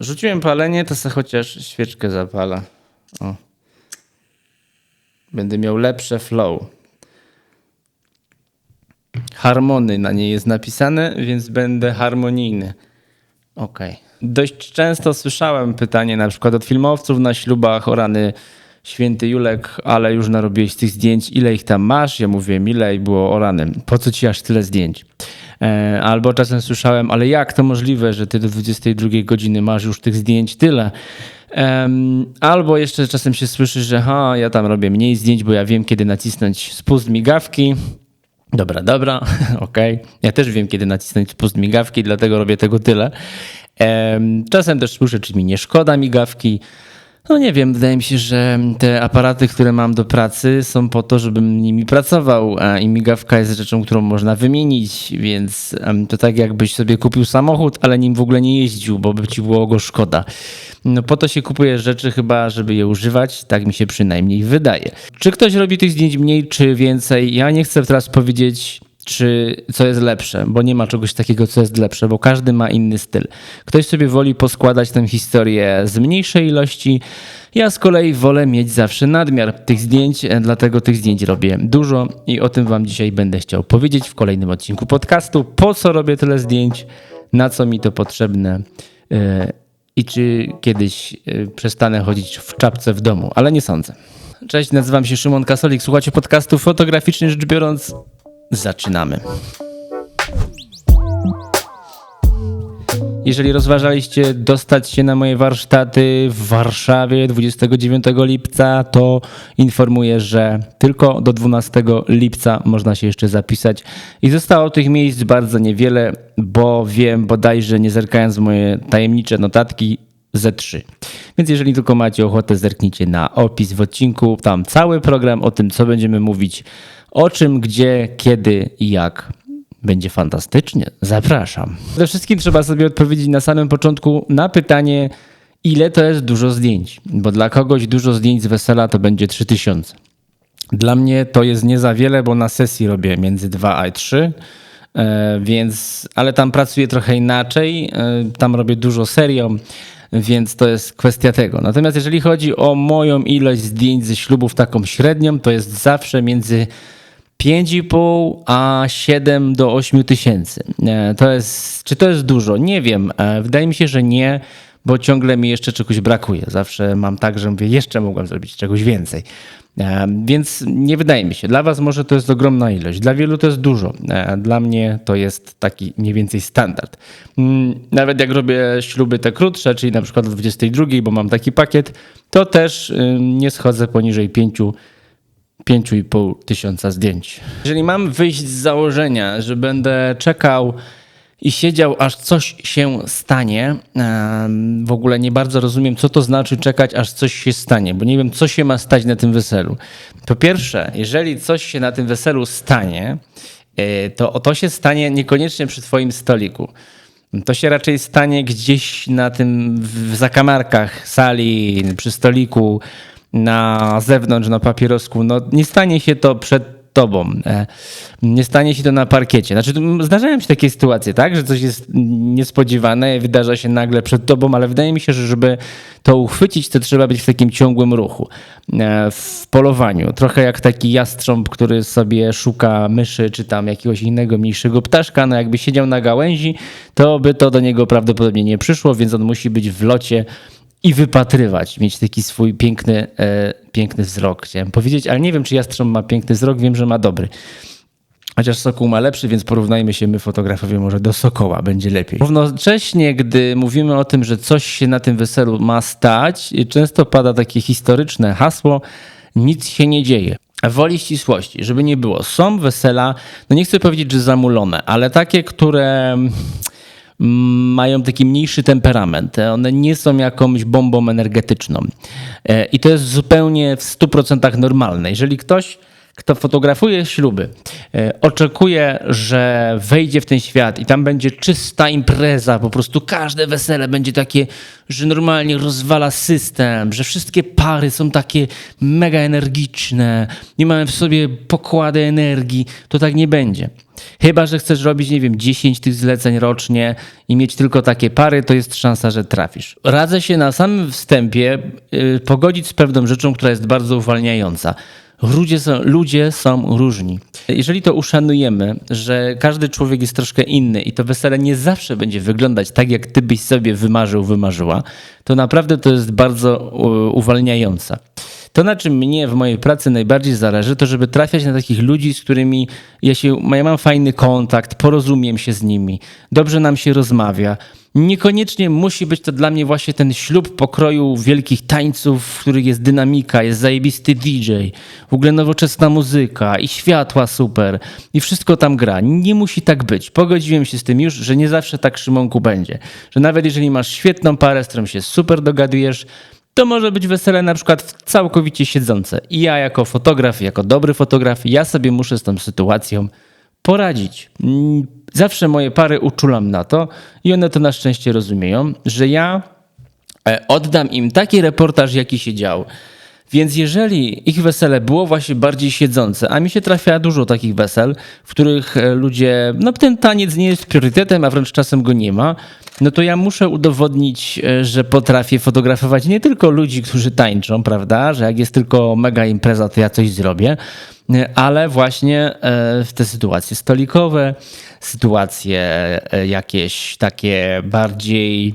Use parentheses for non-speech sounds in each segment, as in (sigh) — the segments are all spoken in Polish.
Rzuciłem palenie, to sobie chociaż świeczkę zapala. O. Będę miał lepsze flow. Harmony na niej jest napisane, więc będę harmonijny. Okej. Dość często słyszałem pytanie na przykład od filmowców na ślubach o rany święty Julek, ale już narobiłeś tych zdjęć, ile ich tam masz? Ja mówiłem ile i było o rany. Po co ci aż tyle zdjęć? E, Albo czasem słyszałem, ale jak to możliwe, że ty do 22 godziny masz już tych zdjęć tyle? Albo jeszcze czasem się słyszy, że ha, ja tam robię mniej zdjęć, bo ja wiem, kiedy nacisnąć spust migawki. Dobra, dobra, (laughs) okej. Ja też wiem, kiedy nacisnąć spust migawki, dlatego robię tego tyle. Em, Czasem też słyszę, czy mi nie szkoda migawki. No nie wiem, wydaje mi się, że te aparaty, które mam do pracy są po to, żebym nimi pracował a i migawka jest rzeczą, którą można wymienić, więc to tak jakbyś sobie kupił samochód, ale nim w ogóle nie jeździł, bo by ci było go szkoda. No po to się kupuje rzeczy chyba, żeby je używać, tak mi się przynajmniej wydaje. Czy ktoś robi tych zdjęć mniej czy więcej? Ja nie chcę teraz powiedzieć czy co jest lepsze, bo nie ma czegoś takiego, co jest lepsze, bo każdy ma inny styl. Ktoś sobie woli poskładać tę historię z mniejszej ilości. Ja z kolei wolę mieć zawsze nadmiar tych zdjęć, e, dlatego tych zdjęć robię dużo i o tym Wam dzisiaj będę chciał powiedzieć w kolejnym odcinku podcastu. Po co robię tyle zdjęć, na co mi to potrzebne e, i czy kiedyś e, przestanę chodzić w czapce w domu, ale nie sądzę. Cześć, nazywam się Szymon Kasolik, słuchacie podcastu fotograficznie rzecz biorąc. Zaczynamy. Jeżeli rozważaliście dostać się na moje warsztaty w Warszawie 29 lipca, to informuję, że tylko do 12 lipca można się jeszcze zapisać. I zostało tych miejsc bardzo niewiele, bo wiem bodajże, nie zerkając w moje tajemnicze notatki, ze 3. Więc jeżeli tylko macie ochotę, zerknijcie na opis w odcinku. Tam cały program o tym, co będziemy mówić, o czym, gdzie, kiedy i jak. Będzie fantastycznie. Zapraszam. Przede wszystkim trzeba sobie odpowiedzieć na samym początku na pytanie, ile to jest dużo zdjęć. Bo dla kogoś dużo zdjęć z wesela to będzie 3000. Dla mnie to jest nie za wiele, bo na sesji robię między 2 a 3. E, Więc, ale tam pracuję trochę inaczej. e, Tam robię dużo serią, więc to jest kwestia tego. Natomiast jeżeli chodzi o moją ilość zdjęć ze ślubów, taką średnią, to jest zawsze między 5,5 a 7 do 8 tysięcy. E, To jest, czy to jest dużo? Nie wiem. E, Wydaje mi się, że nie, bo ciągle mi jeszcze czegoś brakuje. Zawsze mam tak, że mówię, jeszcze mogłem zrobić czegoś więcej. E, Więc nie wydaje mi się. Dla Was może to jest ogromna ilość. Dla wielu to jest dużo. E, Dla mnie to jest taki mniej więcej standard. Mm, Nawet jak robię śluby te krótsze, czyli na przykład do 22, bo mam taki pakiet, to też y, nie schodzę poniżej 5 5,5 tysiąca zdjęć. Jeżeli mam wyjść z założenia, że będę czekał i siedział, aż coś się stanie, em, w ogóle nie bardzo rozumiem, co to znaczy czekać, aż coś się stanie, bo nie wiem, co się ma stać na tym weselu. Po pierwsze, jeżeli coś się na tym weselu stanie, e, to to się stanie niekoniecznie przy Twoim stoliku. To się raczej stanie gdzieś na tym, w zakamarkach sali, przy stoliku, na zewnątrz, na papierosku. No, nie stanie się to przed tobą. E, Nie stanie się to na parkiecie. Znaczy, zdarzają się takie sytuacje, tak, że coś jest niespodziewane, wydarza się nagle przed tobą, ale wydaje mi się, że żeby to uchwycić, to trzeba być w takim ciągłym ruchu. E, W polowaniu. Trochę jak taki jastrząb, który sobie szuka myszy, czy tam jakiegoś innego mniejszego ptaszka, no jakby siedział na gałęzi, to by to do niego prawdopodobnie nie przyszło, więc on musi być w locie i wypatrywać, mieć taki swój piękny, e, piękny wzrok, chciałem powiedzieć, ale nie wiem, czy jastrząb ma piękny wzrok, wiem, że ma dobry. Chociaż Sokół ma lepszy, więc porównajmy się my fotografowie może do Sokoła, będzie lepiej. Równocześnie, gdy mówimy o tym, że coś się na tym weselu ma stać, często pada takie historyczne hasło, nic się nie dzieje. Woli ścisłości, żeby nie było. Są wesela, no nie chcę powiedzieć, że zamulone, ale takie, które mają taki mniejszy temperament. One nie są jakąś bombą energetyczną. E, I to jest zupełnie w 100% normalne. Jeżeli ktoś kto fotografuje śluby, e, oczekuje, że wejdzie w ten świat i tam będzie czysta impreza, po prostu każde wesele będzie takie, że normalnie rozwala system, że wszystkie pary są takie mega energiczne, nie mają w sobie pokłady energii, to tak nie będzie. Chyba, że chcesz robić, nie wiem, 10 tych zleceń rocznie i mieć tylko takie pary, to jest szansa, że trafisz. Radzę się na samym wstępie yy, pogodzić z pewną rzeczą, która jest bardzo uwalniająca. Ludzie są, ludzie są różni. Jeżeli to uszanujemy, że każdy człowiek jest troszkę inny i to wesele nie zawsze będzie wyglądać tak, jak ty byś sobie wymarzył, wymarzyła, to naprawdę to jest bardzo uwalniające. To, na czym mnie w mojej pracy najbardziej zależy, to żeby trafiać na takich ludzi, z którymi ja, się, ja mam fajny kontakt, porozumiem się z nimi, dobrze nam się rozmawia. Niekoniecznie musi być to dla mnie właśnie ten ślub pokroju wielkich tańców, w których jest dynamika, jest zajebisty DJ, w ogóle nowoczesna muzyka i światła super i wszystko tam gra. Nie musi tak być. Pogodziłem się z tym już, że nie zawsze tak Szymonku będzie. Że nawet jeżeli masz świetną parę, z którą się super dogadujesz, to może być wesele na przykład całkowicie siedzące. I ja jako fotograf, jako dobry fotograf, ja sobie muszę z tą sytuacją poradzić. Mm, zawsze moje pary uczulam na to i one to na szczęście rozumieją, że ja e, oddam im taki reportaż, jaki się dział. Więc jeżeli ich wesele było właśnie bardziej siedzące, a mi się trafia dużo takich wesel, w których e, ludzie, no ten taniec nie jest priorytetem, a wręcz czasem go nie ma, no to ja muszę udowodnić, e, że potrafię fotografować nie tylko ludzi, którzy tańczą, prawda, że jak jest tylko mega impreza, to ja coś zrobię, e, ale właśnie w te sytuacje stolikowe, sytuacje jakieś takie bardziej,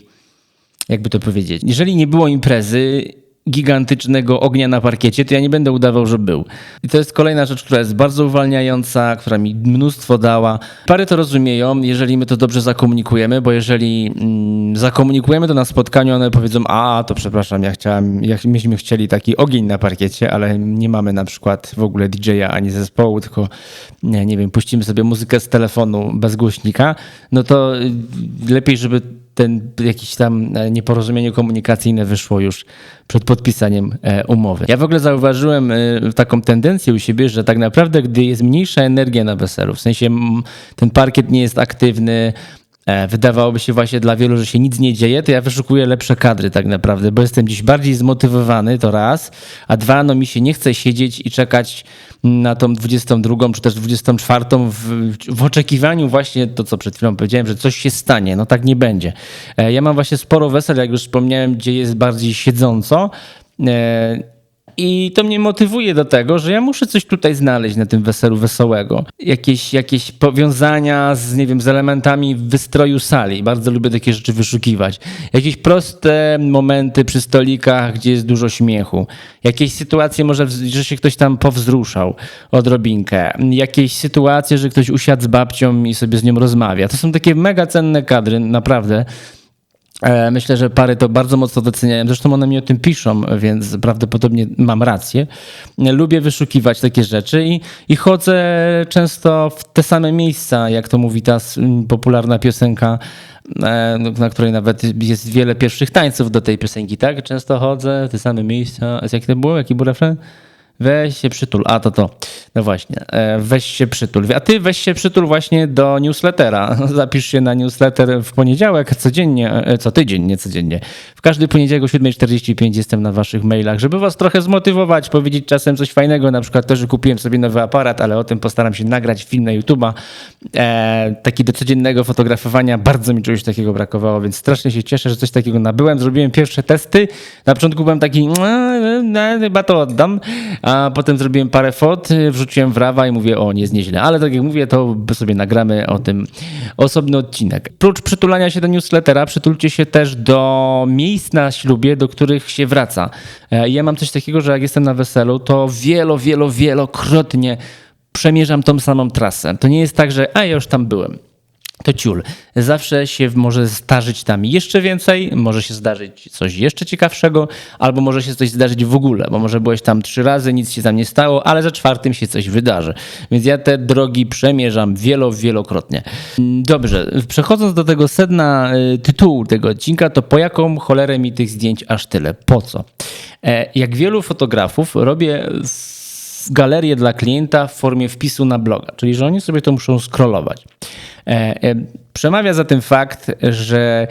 jakby to powiedzieć, jeżeli nie było imprezy, gigantycznego ognia na parkiecie, to ja nie będę udawał, że był. I to jest kolejna rzecz, która jest bardzo uwalniająca, która mi mnóstwo dała. Pary to rozumieją, jeżeli my to dobrze zakomunikujemy, bo jeżeli mm, zakomunikujemy to na spotkaniu, one powiedzą, a to przepraszam, ja chciałem, jak myśmy chcieli taki ogień na parkiecie, ale nie mamy na przykład w ogóle DJ-a ani zespołu, tylko nie, nie wiem, puścimy sobie muzykę z telefonu bez głośnika, no to y, lepiej, żeby ten jakieś tam e, nieporozumienie komunikacyjne wyszło już przed podpisaniem e, umowy. Ja w ogóle zauważyłem e, taką tendencję u siebie, że tak naprawdę, gdy jest mniejsza energia na weselu, w sensie ten parkiet nie jest aktywny, wydawałoby się właśnie dla wielu, że się nic nie dzieje, to ja wyszukuję lepsze kadry tak naprawdę, bo jestem dziś bardziej zmotywowany, to raz, a dwa, no mi się nie chce siedzieć i czekać na tą 22 czy też 24 w, w oczekiwaniu właśnie to, co przed chwilą powiedziałem, że coś się stanie. No tak nie będzie. E, ja mam właśnie sporo wesel, jak już wspomniałem, gdzie jest bardziej siedząco. I to mnie motywuje do tego, że ja muszę coś tutaj znaleźć na tym weselu wesołego. Jakieś, jakieś powiązania z, nie wiem, z elementami wystroju sali. Bardzo lubię takie rzeczy wyszukiwać. Jakieś proste momenty przy stolikach, gdzie jest dużo śmiechu. Jakieś sytuacje może, że się ktoś tam powzruszał odrobinkę. Jakieś sytuacje, że ktoś usiadł z babcią i sobie z nią rozmawia. To są takie mega cenne kadry, naprawdę. E, myślę, że pary to bardzo mocno doceniają. Zresztą one mi o tym piszą, więc prawdopodobnie mam rację. Lubię wyszukiwać takie rzeczy i, i chodzę często w te same miejsca, jak to mówi ta popularna piosenka, e, na której nawet jest wiele pierwszych tańców do tej piosenki, tak? Często chodzę w te same miejsca. Jak to było? Jaki był refren? Weź się przytul. A to to. No właśnie. E, weź się przytul. A ty weź się przytul właśnie do newslettera. (laughs) Zapisz się na newsletter w poniedziałek codziennie, e, co tydzień, nie codziennie. W każdy poniedziałek o 7.45 jestem na waszych mailach, żeby was trochę zmotywować, powiedzieć czasem coś fajnego. Na przykład to, że kupiłem sobie nowy aparat, ale o tym postaram się nagrać film na YouTube'a. E, taki do codziennego fotografowania. Bardzo mi czegoś takiego brakowało, więc strasznie się cieszę, że coś takiego nabyłem. Zrobiłem pierwsze testy. Na początku byłem taki, no, no, chyba to oddam a potem zrobiłem parę fot, wrzuciłem w rawa i mówię, o, nie jest nieźle. Ale tak jak mówię, to sobie nagramy o tym osobny odcinek. Prócz przytulania się do newslettera, przytulcie się też do miejsc na ślubie, do których się wraca. E, ja mam coś takiego, że jak jestem na weselu, to wielo, wielo, wielokrotnie przemierzam tą samą trasę. To nie jest tak, że a ja już tam byłem to ciul. Zawsze się może zdarzyć tam jeszcze więcej, może się zdarzyć coś jeszcze ciekawszego, albo może się coś zdarzyć w ogóle, bo może byłeś tam trzy razy, nic się tam nie stało, ale za czwartym się coś wydarzy. Więc ja te drogi przemierzam wielo, wielokrotnie. Dobrze, przechodząc do tego sedna y, tytułu tego odcinka, to po jaką cholerę mi tych zdjęć aż tyle? Po co? E, jak wielu fotografów robię w galerię dla klienta w formie wpisu na bloga, czyli że oni sobie to muszą scrollować. E, e, przemawia za tym fakt, że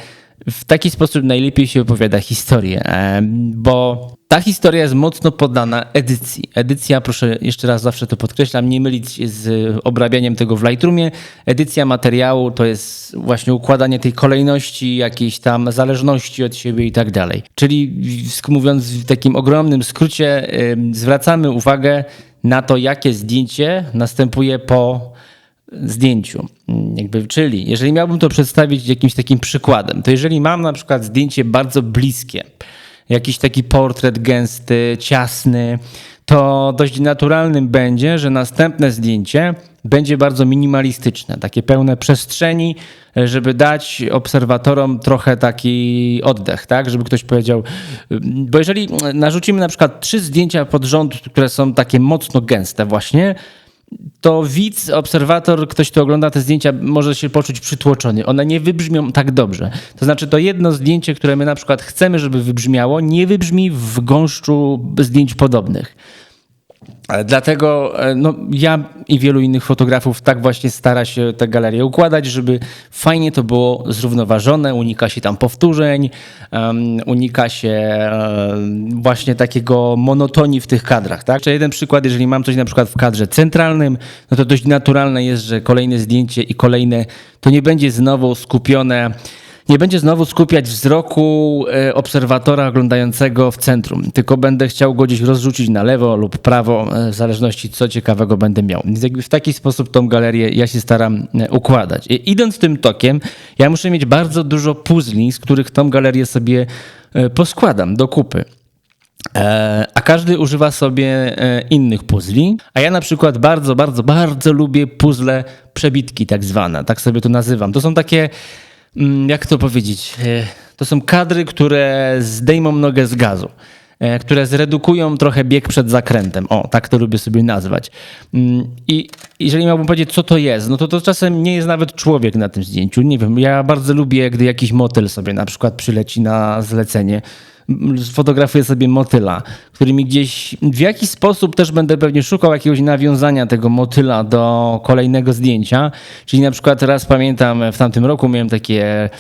w taki sposób najlepiej się opowiada historię, e, bo ta historia jest mocno poddana edycji. Edycja, proszę jeszcze raz zawsze to podkreślam, nie mylić z obrabianiem tego w Lightroomie. Edycja materiału to jest właśnie układanie tej kolejności, jakiejś tam zależności od siebie i tak dalej. Czyli mówiąc w takim ogromnym skrócie, zwracamy uwagę na to, jakie zdjęcie następuje po zdjęciu. Jakby, czyli jeżeli miałbym to przedstawić jakimś takim przykładem, to jeżeli mam na przykład zdjęcie bardzo bliskie, jakiś taki portret gęsty, ciasny, to dość naturalnym będzie, że następne zdjęcie będzie bardzo minimalistyczne, takie pełne przestrzeni, żeby dać obserwatorom trochę taki oddech, tak? Żeby ktoś powiedział, bo jeżeli narzucimy na przykład trzy zdjęcia pod rząd, które są takie mocno gęste właśnie, to widz, obserwator, ktoś, kto ogląda te zdjęcia, może się poczuć przytłoczony. One nie wybrzmią tak dobrze. To znaczy, to jedno zdjęcie, które my na przykład chcemy, żeby wybrzmiało, nie wybrzmi w gąszczu zdjęć podobnych. Dlatego e, no, ja i wielu innych fotografów tak właśnie stara się tę galerię układać, żeby fajnie to było zrównoważone, unika się tam powtórzeń, um, unika się um, właśnie takiego monotonii w tych kadrach. Tak? Jeszcze jeden przykład, jeżeli mam coś na przykład w kadrze centralnym, no to dość naturalne jest, że kolejne zdjęcie i kolejne to nie będzie znowu skupione nie będzie znowu skupiać wzroku e, obserwatora oglądającego w centrum, tylko będę chciał go gdzieś rozrzucić na lewo lub prawo, e, w zależności co ciekawego będę miał. Więc jakby w taki sposób tą galerię ja się staram e, układać. I idąc tym tokiem, ja muszę mieć bardzo dużo puzli, z których tą galerię sobie poskładam do kupy. A każdy używa sobie innych puzli. A ja na przykład bardzo, bardzo, bardzo lubię puzzle przebitki, tak zwane. Tak sobie to nazywam. To są takie jak to powiedzieć, e, to są kadry, które zdejmą nogę z gazu które zredukują trochę bieg przed zakrętem. O, tak to lubię sobie nazwać. Mm, I jeżeli miałbym powiedzieć, co to jest, no to to czasem nie jest nawet człowiek na tym zdjęciu. Nie wiem, ja bardzo lubię, gdy jakiś motyl sobie na przykład przyleci na zlecenie sfotografuję sobie motyla, który mi gdzieś w jakiś sposób też będę pewnie szukał jakiegoś nawiązania tego motyla do kolejnego zdjęcia. Czyli na przykład raz pamiętam w tamtym roku miałem takie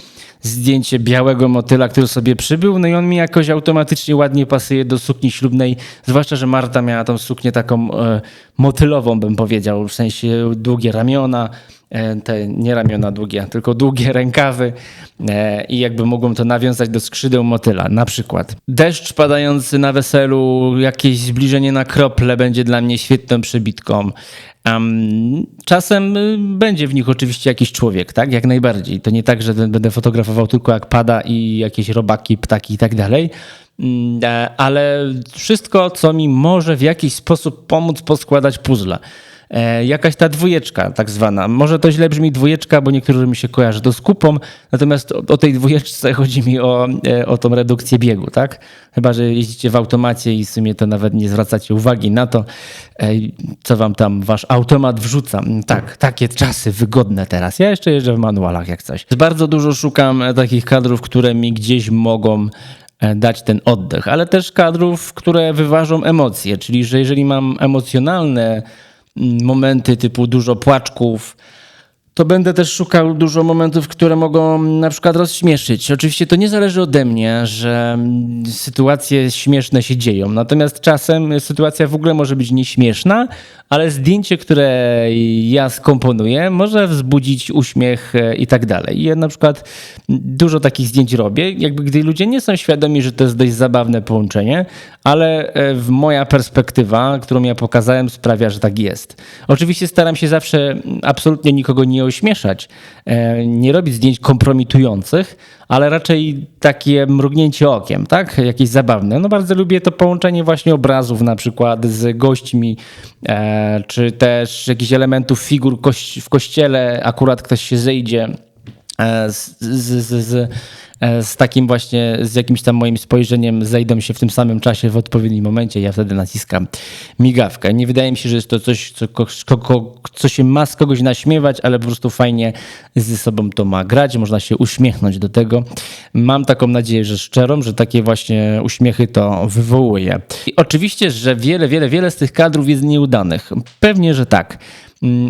zdjęcie białego motyla, który sobie przybył, no i on mi jakoś automatycznie ładnie pasuje do sukni ślubnej, zwłaszcza, że Marta miała tą suknię taką e, motylową, bym powiedział, w sensie długie ramiona, E, te nie ramiona długie, tylko długie (laughs) rękawy e, i jakby mogłem to nawiązać do skrzydeł motyla. Na przykład deszcz padający na weselu, jakieś zbliżenie na krople będzie dla mnie świetną przebitką. Czasem y, będzie w nich oczywiście jakiś człowiek, tak? Jak najbardziej. To nie tak, że będę fotografował tylko jak pada i jakieś robaki, ptaki i tak dalej, mm, e, ale wszystko, co mi może w jakiś sposób pomóc poskładać puzzle. E, jakaś ta dwójeczka tak zwana. Może to źle brzmi dwójeczka, bo niektórzy mi się kojarzy to z kupą, natomiast o, o tej dwójeczce (laughs) chodzi mi o, e, o tą redukcję biegu, tak? Chyba, że jeździcie w automacie i w sumie to nawet nie zwracacie uwagi na to, e, co wam tam wasz automat wrzuca. Tak, takie czasy wygodne teraz. Ja jeszcze jeżdżę w manualach jak coś. Bardzo dużo szukam takich kadrów, które mi gdzieś mogą dać ten oddech, ale też kadrów, które wyważą emocje, czyli że jeżeli mam emocjonalne momenty typu dużo płaczków, to będę też szukał dużo momentów, które mogą na przykład rozśmieszyć. Oczywiście to nie zależy ode mnie, że sytuacje śmieszne się dzieją. Natomiast czasem sytuacja w ogóle może być nieśmieszna, ale zdjęcie, które ja skomponuję, może wzbudzić uśmiech e, i tak dalej. Ja na przykład dużo takich zdjęć robię, jakby gdy ludzie nie są świadomi, że to jest dość zabawne połączenie, ale e, moja perspektywa, którą ja pokazałem, sprawia, że tak jest. Oczywiście staram się zawsze absolutnie nikogo nie ośmieszać, e, nie robić zdjęć kompromitujących, ale raczej takie mrugnięcie okiem, tak? Jakieś zabawne. No bardzo lubię to połączenie właśnie obrazów na przykład z gośćmi, e, czy też jakichś elementów figur w kościele, akurat ktoś się zejdzie e, z, z, z, z e, z takim właśnie, z jakimś tam moim spojrzeniem zejdą się w tym samym czasie w odpowiednim momencie, ja wtedy naciskam migawkę. Nie wydaje mi się, że jest to coś, co, ko, co się ma z kogoś naśmiewać, ale po prostu fajnie ze sobą to ma grać, można się uśmiechnąć do tego. Mam taką nadzieję, że szczerą, że takie właśnie uśmiechy to wywołuje. I oczywiście, że wiele, wiele, wiele z tych kadrów jest nieudanych. Pewnie, że tak.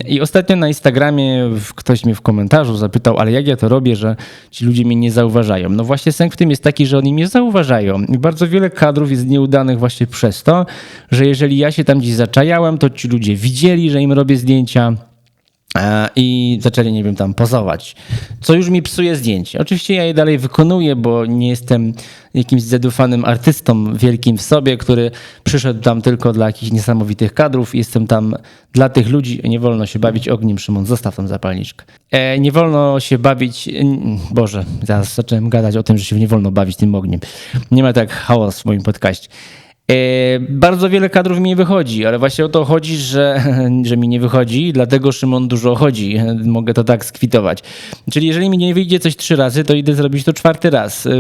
I ostatnio na Instagramie ktoś mnie w komentarzu zapytał, ale jak ja to robię, że ci ludzie mnie nie zauważają. No właśnie sęk w tym jest taki, że oni mnie zauważają. I bardzo wiele kadrów jest nieudanych właśnie przez to, że jeżeli ja się tam gdzieś zaczajałem, to ci ludzie widzieli, że im robię zdjęcia i zaczęli, nie wiem, tam pozować, co już mi psuje zdjęcie. Oczywiście ja je dalej wykonuję, bo nie jestem jakimś zadufanym artystą wielkim w sobie, który przyszedł tam tylko dla jakichś niesamowitych kadrów. Jestem tam dla tych ludzi. Nie wolno się bawić ogniem, Szymon, zostaw tą zapalniczkę. E, nie wolno się bawić, Boże, zaraz zacząłem gadać o tym, że się nie wolno bawić tym ogniem. Nie ma tak chaos w moim podcaście. E, bardzo wiele kadrów mi nie wychodzi, ale właśnie o to chodzi, że, (laughs) że mi nie wychodzi, dlatego Szymon dużo chodzi. Mogę to tak skwitować. Czyli jeżeli mi nie wyjdzie coś trzy razy, to idę zrobić to czwarty raz. E,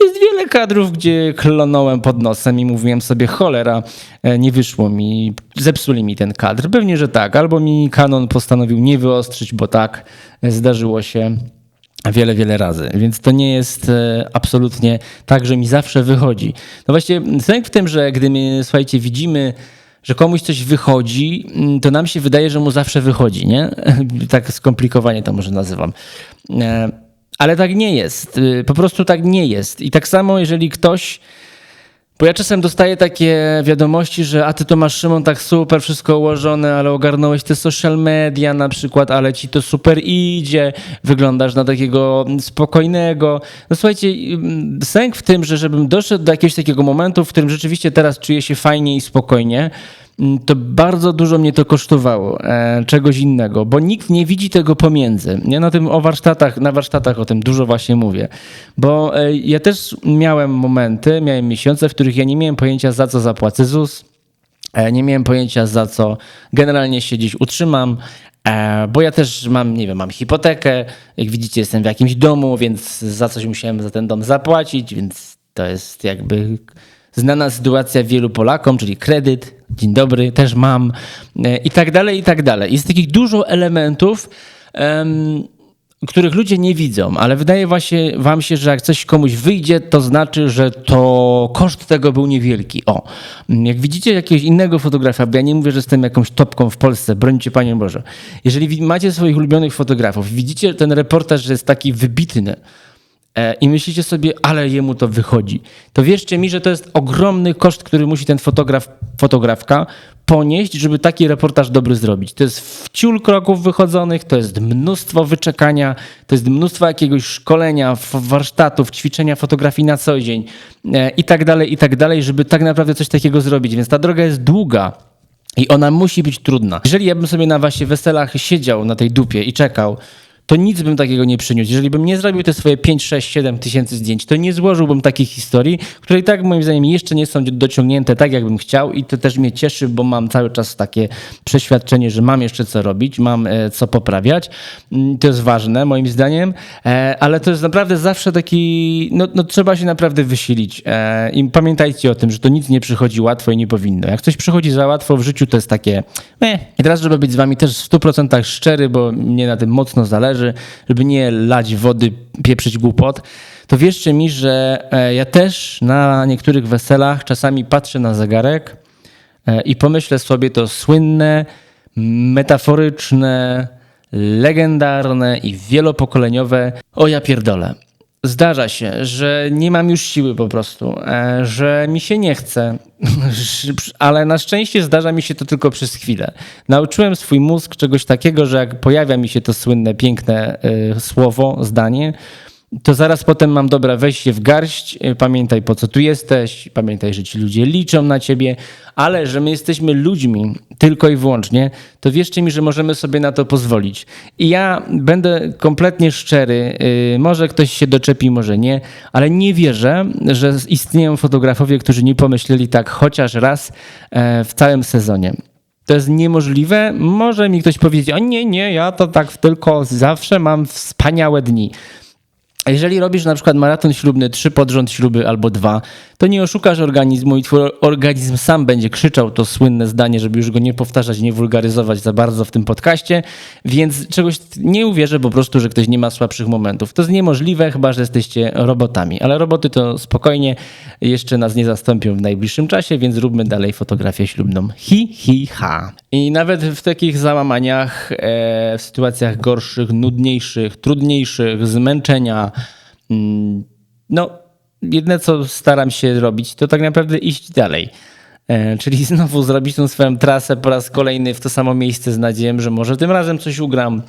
jest wiele kadrów, gdzie klonąłem pod nosem i mówiłem sobie, cholera, e, nie wyszło mi, zepsuli mi ten kadr. Pewnie, że tak. Albo mi Canon postanowił nie wyostrzyć, bo tak zdarzyło się wiele, wiele razy. Więc to nie jest e, absolutnie tak, że mi zawsze wychodzi. No właśnie, sęk w tym, że gdy my, słuchajcie, widzimy, że komuś coś wychodzi, mm, to nam się wydaje, że mu zawsze wychodzi, nie? (laughs) Tak skomplikowanie to może nazywam. E, ale tak nie jest. E, po prostu tak nie jest. I tak samo, jeżeli ktoś bo ja czasem dostaję takie wiadomości, że a ty to masz Szymon tak super wszystko ułożone, ale ogarnąłeś te social media na przykład, ale ci to super idzie, wyglądasz na takiego spokojnego. No słuchajcie, mm, sęk w tym, że żebym doszedł do jakiegoś takiego momentu, w którym rzeczywiście teraz czuję się fajnie i spokojnie, to bardzo dużo mnie to kosztowało e, czegoś innego, bo nikt nie widzi tego pomiędzy. Ja na tym o warsztatach, na warsztatach o tym dużo właśnie mówię, bo e, ja też miałem momenty, miałem miesiące, w których ja nie miałem pojęcia za co zapłacę ZUS, e, nie miałem pojęcia za co generalnie się dziś utrzymam, bo ja też mam, nie wiem, mam hipotekę, jak widzicie jestem w jakimś domu, więc za coś musiałem za ten dom zapłacić, więc to jest jakby znana sytuacja wielu Polakom, czyli kredyt, dzień dobry, też mam e, i tak dalej, i tak dalej. Jest takich dużo elementów, um, których ludzie nie widzą, ale wydaje właśnie wam się, że jak coś komuś wyjdzie, to znaczy, że to koszt tego był niewielki. O, jak widzicie jakiegoś innego fotografa, bo ja nie mówię, że jestem jakąś topką w Polsce, brońcie Panie Boże. Jeżeli macie swoich ulubionych fotografów, widzicie ten reportaż, że jest taki wybitny, i myślicie sobie, ale jemu to wychodzi, to wierzcie mi, że to jest ogromny koszt, który musi ten fotograf, fotografka ponieść, żeby taki reportaż dobry zrobić. To jest wciul kroków wychodzonych, to jest mnóstwo wyczekania, to jest mnóstwo jakiegoś szkolenia, warsztatów, ćwiczenia fotografii na co dzień e, i tak dalej, i tak dalej, żeby tak naprawdę coś takiego zrobić. Więc ta droga jest długa. I ona musi być trudna. Jeżeli ja bym sobie na właśnie weselach siedział na tej dupie i czekał, to nic bym takiego nie przyniósł. Jeżeli bym nie zrobił te swoje 5, 6, 7 tysięcy zdjęć, to nie złożyłbym takich historii, które i tak moim zdaniem jeszcze nie są dociągnięte tak, jakbym chciał i to też mnie cieszy, bo mam cały czas takie przeświadczenie, że mam jeszcze co robić, mam e, co poprawiać. Mm, to jest ważne moim zdaniem, e, ale to jest naprawdę zawsze taki, no, no trzeba się naprawdę wysilić e, i pamiętajcie o tym, że to nic nie przychodzi łatwo i nie powinno. Jak coś przychodzi za łatwo w życiu, to jest takie, eh. i teraz, żeby być z wami też w 100% szczery, bo mnie na tym mocno zależy, zależy, żeby nie lać wody, pieprzyć głupot, to wierzcie mi, że e, ja też na niektórych weselach czasami patrzę na zegarek e, i pomyślę sobie to słynne, metaforyczne, legendarne i wielopokoleniowe o ja pierdolę. Zdarza się, że nie mam już siły po prostu, e, że mi się nie chce, (laughs) ale na szczęście zdarza mi się to tylko przez chwilę. Nauczyłem swój mózg czegoś takiego, że jak pojawia mi się to słynne, piękne e, słowo, zdanie, to zaraz potem mam dobra, weź się w garść, y, pamiętaj po co tu jesteś, pamiętaj, że ci ludzie liczą na ciebie, ale że my jesteśmy ludźmi tylko i wyłącznie, to wierzcie mi, że możemy sobie na to pozwolić. I ja będę kompletnie szczery, y, może ktoś się doczepi, może nie, ale nie wierzę, że istnieją fotografowie, którzy nie pomyśleli tak chociaż raz e, w całym sezonie. To jest niemożliwe. Może mi ktoś powiedzieć, o nie, nie, ja to tak tylko zawsze mam wspaniałe dni. Jeżeli robisz na przykład maraton ślubny, trzy pod rząd śluby albo dwa, to nie oszukasz organizmu i twój organizm sam będzie krzyczał to słynne zdanie, żeby już go nie powtarzać, nie wulgaryzować za bardzo w tym podcaście, więc czegoś nie uwierzę po prostu, że ktoś nie ma słabszych momentów. To jest niemożliwe, chyba że jesteście robotami, ale roboty to spokojnie jeszcze nas nie zastąpią w najbliższym czasie, więc róbmy dalej fotografię ślubną. Hi, hi, ha. I nawet w takich załamaniach, e, w sytuacjach gorszych, nudniejszych, trudniejszych, zmęczenia, mm, no, jedne co staram się robić, to tak naprawdę iść dalej. E, czyli (laughs) znowu zrobić tą swoją trasę po raz kolejny w to samo miejsce z nadzieją, że może tym razem coś ugram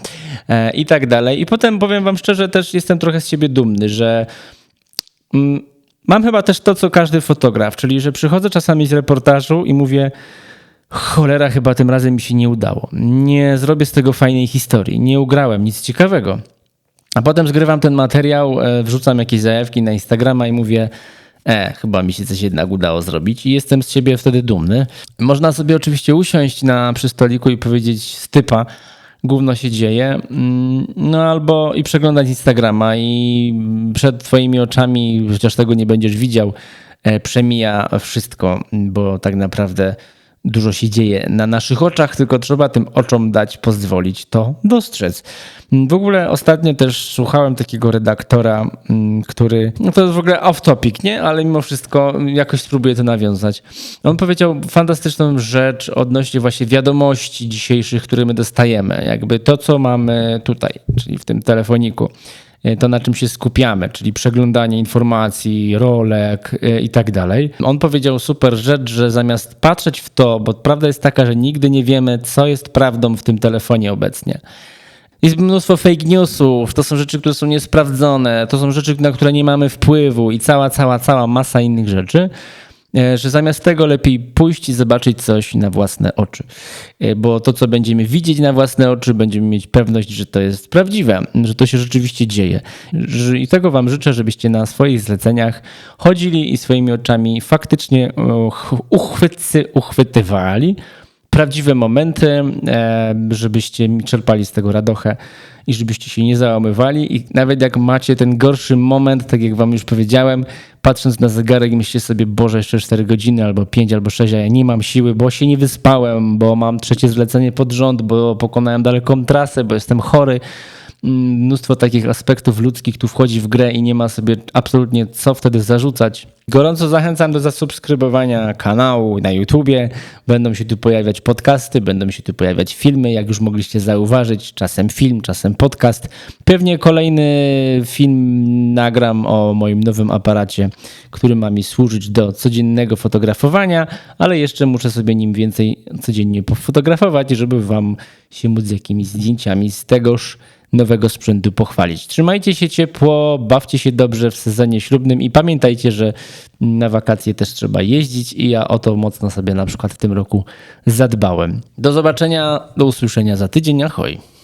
e, i tak dalej. I potem powiem wam szczerze, też jestem trochę z siebie dumny, że mm, mam chyba też to, co każdy fotograf, czyli że przychodzę czasami z reportażu i mówię, cholera, chyba tym razem mi się nie udało. Nie zrobię z tego fajnej historii, nie ugrałem nic ciekawego. A potem zgrywam ten materiał, e, wrzucam jakieś zajawki na Instagrama i mówię, e, chyba mi się coś jednak udało zrobić i jestem z siebie wtedy dumny. Można sobie oczywiście usiąść na przystoliku i powiedzieć z typa, gówno się dzieje, mm, no albo i przeglądać Instagrama i przed twoimi oczami, chociaż tego nie będziesz widział, e, przemija wszystko, bo tak naprawdę dużo się dzieje na naszych oczach, tylko trzeba tym oczom dać pozwolić to dostrzec. W ogóle ostatnio też słuchałem takiego redaktora, mm, który, no to jest w ogóle off topic, nie? Ale mimo wszystko jakoś spróbuję to nawiązać. On powiedział fantastyczną rzecz odnośnie właśnie wiadomości dzisiejszych, które my dostajemy. Jakby to, co mamy tutaj, czyli w tym telefoniku. E, to na czym się skupiamy, czyli przeglądanie informacji, rolek e, i tak dalej. On powiedział super rzecz, że zamiast patrzeć w to, bo prawda jest taka, że nigdy nie wiemy, co jest prawdą w tym telefonie obecnie. Jest mnóstwo fake newsów, to są rzeczy, które są niesprawdzone, to są rzeczy, na które nie mamy wpływu i cała, cała, cała masa innych rzeczy. E, że zamiast tego lepiej pójść i zobaczyć coś na własne oczy. E, bo to, co będziemy widzieć na własne oczy, będziemy mieć pewność, że to jest prawdziwe, że to się rzeczywiście dzieje. I tego Wam życzę, żebyście na swoich zleceniach chodzili i swoimi oczami faktycznie uchwycy uchwytywali prawdziwe momenty, e, żebyście czerpali z tego radochę i żebyście się nie załamywali. I nawet jak macie ten gorszy moment, tak jak wam już powiedziałem, patrząc na zegarek myślicie sobie, Boże, jeszcze 4 godziny, albo 5, albo 6, a ja nie mam siły, bo się nie wyspałem, bo mam trzecie zlecenie pod rząd, bo pokonałem daleką trasę, bo jestem chory mnóstwo takich aspektów ludzkich tu wchodzi w grę i nie ma sobie absolutnie co wtedy zarzucać. Gorąco zachęcam do zasubskrybowania kanału na YouTubie. Będą się tu pojawiać podcasty, będą się tu pojawiać filmy, jak już mogliście zauważyć, czasem film, czasem podcast. Pewnie kolejny film nagram o moim nowym aparacie, który ma mi służyć do codziennego fotografowania, ale jeszcze muszę sobie nim więcej codziennie pofotografować, żeby wam się móc z jakimiś zdjęciami z tegoż nowego sprzętu pochwalić. Trzymajcie się ciepło, bawcie się dobrze w sezonie ślubnym i pamiętajcie, że na wakacje też trzeba jeździć i ja o to mocno sobie na przykład w tym roku zadbałem. Do zobaczenia, do usłyszenia za tydzień. Ahoj.